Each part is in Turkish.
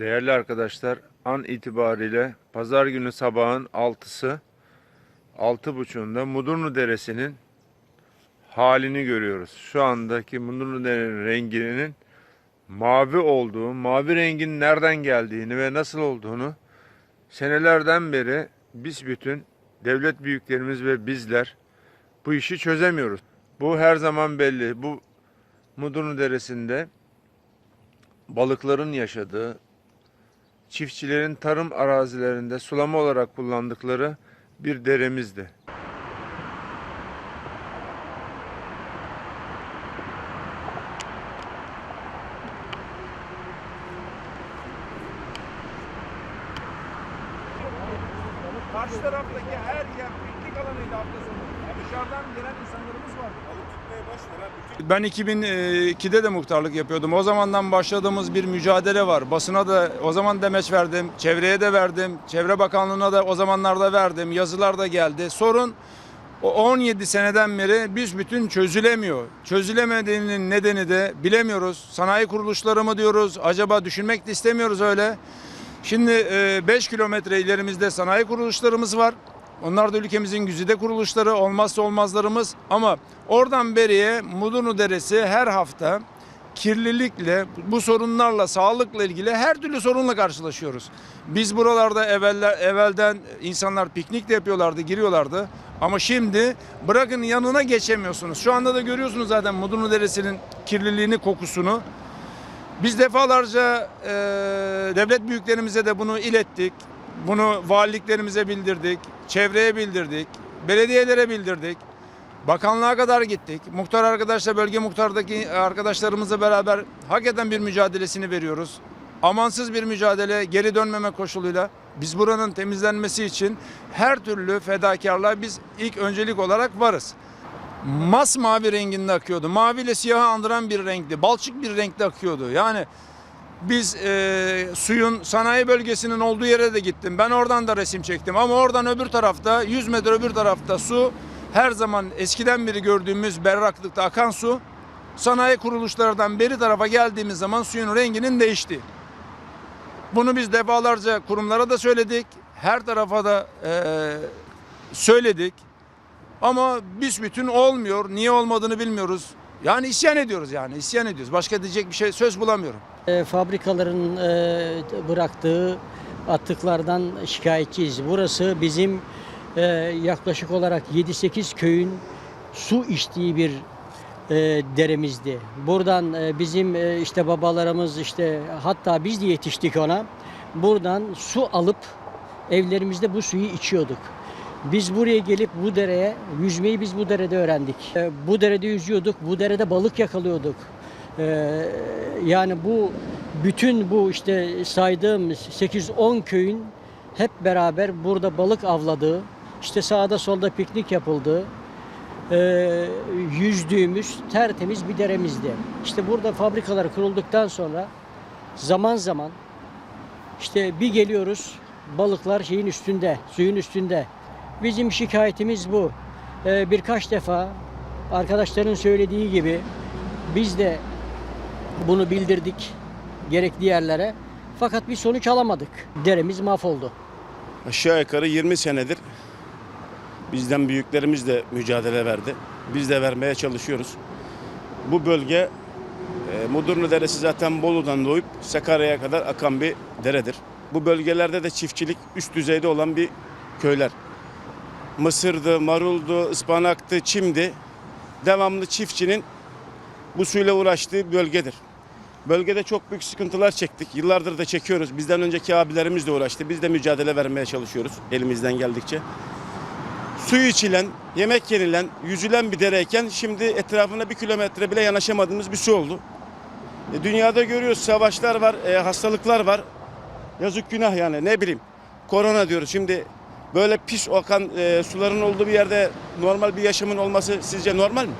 Değerli arkadaşlar, an itibariyle pazar günü sabahın 6'sı, 6.30'unda Mudurnu Deresi'nin halini görüyoruz. Şu andaki Mudurnu Deresi'nin renginin mavi olduğu, mavi rengin nereden geldiğini ve nasıl olduğunu senelerden beri biz bütün devlet büyüklerimiz ve bizler bu işi çözemiyoruz. Bu her zaman belli. Bu Mudurnu Deresi'nde balıkların yaşadığı, çiftçilerin tarım arazilerinde sulama olarak kullandıkları bir deremizdi. Karşı taraftaki her yer piknik alanıydı hafta sonu. Dışarıdan gelen insanlarımız vardı. Ben 2002'de de muhtarlık yapıyordum. O zamandan başladığımız bir mücadele var. Basına da o zaman demeç verdim, çevreye de verdim, Çevre Bakanlığı'na da o zamanlarda verdim. Yazılar da geldi. Sorun o 17 seneden beri biz bütün çözülemiyor. Çözülemediğinin nedeni de bilemiyoruz. Sanayi kuruluşları mı diyoruz? Acaba düşünmek de istemiyoruz öyle. Şimdi 5 kilometre ilerimizde sanayi kuruluşlarımız var. Onlar da ülkemizin güzide kuruluşları, olmazsa olmazlarımız. Ama oradan beriye Mudurnu Deresi her hafta kirlilikle, bu sorunlarla, sağlıkla ilgili her türlü sorunla karşılaşıyoruz. Biz buralarda evveller, evvelden insanlar piknik de yapıyorlardı, giriyorlardı. Ama şimdi bırakın yanına geçemiyorsunuz. Şu anda da görüyorsunuz zaten Mudurnu Deresi'nin kirliliğini, kokusunu. Biz defalarca e, devlet büyüklerimize de bunu ilettik. Bunu valiliklerimize bildirdik, çevreye bildirdik, belediyelere bildirdik. Bakanlığa kadar gittik. Muhtar arkadaşla bölge muhtardaki arkadaşlarımızla beraber hakikaten bir mücadelesini veriyoruz. Amansız bir mücadele, geri dönmeme koşuluyla biz buranın temizlenmesi için her türlü fedakarlığa biz ilk öncelik olarak varız. Masmavi renginde akıyordu. Mavi ile siyahı andıran bir renkti. Balçık bir renkte akıyordu. Yani biz e, suyun sanayi bölgesinin olduğu yere de gittim. Ben oradan da resim çektim. Ama oradan öbür tarafta 100 metre öbür tarafta su her zaman eskiden beri gördüğümüz berraklıkta akan su sanayi kuruluşlardan beri tarafa geldiğimiz zaman suyun renginin değişti. Bunu biz defalarca kurumlara da söyledik. Her tarafa da e, söyledik. Ama biz bütün olmuyor. Niye olmadığını bilmiyoruz. Yani isyan ediyoruz yani. isyan ediyoruz. Başka diyecek bir şey söz bulamıyorum. E, fabrikaların e, bıraktığı atıklardan şikayetçiyiz. Burası bizim e, yaklaşık olarak 7-8 köyün su içtiği bir e, deremizdi. Buradan e, bizim e, işte babalarımız işte hatta biz de yetiştik ona. Buradan su alıp evlerimizde bu suyu içiyorduk. Biz buraya gelip bu dereye yüzmeyi biz bu derede öğrendik. E, bu derede yüzüyorduk, bu derede balık yakalıyorduk. Ee, yani bu bütün bu işte saydığım 8-10 köyün hep beraber burada balık avladığı, işte sağda solda piknik yapıldığı, e, yüzdüğümüz tertemiz bir deremizdi. İşte burada fabrikalar kurulduktan sonra zaman zaman işte bir geliyoruz balıklar şeyin üstünde, suyun üstünde. Bizim şikayetimiz bu. Ee, birkaç defa arkadaşların söylediği gibi biz de bunu bildirdik gerekli yerlere. Fakat bir sonuç alamadık. Deremiz mahvoldu. Aşağı yukarı 20 senedir bizden büyüklerimiz de mücadele verdi. Biz de vermeye çalışıyoruz. Bu bölge e, Mudurnu Deresi zaten Bolu'dan doğup Sakarya'ya kadar akan bir deredir. Bu bölgelerde de çiftçilik üst düzeyde olan bir köyler. Mısırdı, maruldu, ıspanaktı, çimdi. Devamlı çiftçinin bu suyla uğraştığı bölgedir. Bölgede çok büyük sıkıntılar çektik. Yıllardır da çekiyoruz. Bizden önceki abilerimiz de uğraştı. Biz de mücadele vermeye çalışıyoruz elimizden geldikçe. Suyu içilen, yemek yenilen, yüzülen bir dereyken şimdi etrafına bir kilometre bile yanaşamadığımız bir su oldu. E, dünyada görüyoruz savaşlar var, e, hastalıklar var. Yazık günah yani ne bileyim. Korona diyoruz. Şimdi böyle pis akan e, suların olduğu bir yerde normal bir yaşamın olması sizce normal mi?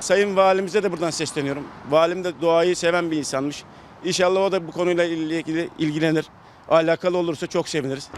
Sayın Valimize de buradan sesleniyorum. Valim de doğayı seven bir insanmış. İnşallah o da bu konuyla ilgili ilgilenir. Alakalı olursa çok seviniriz.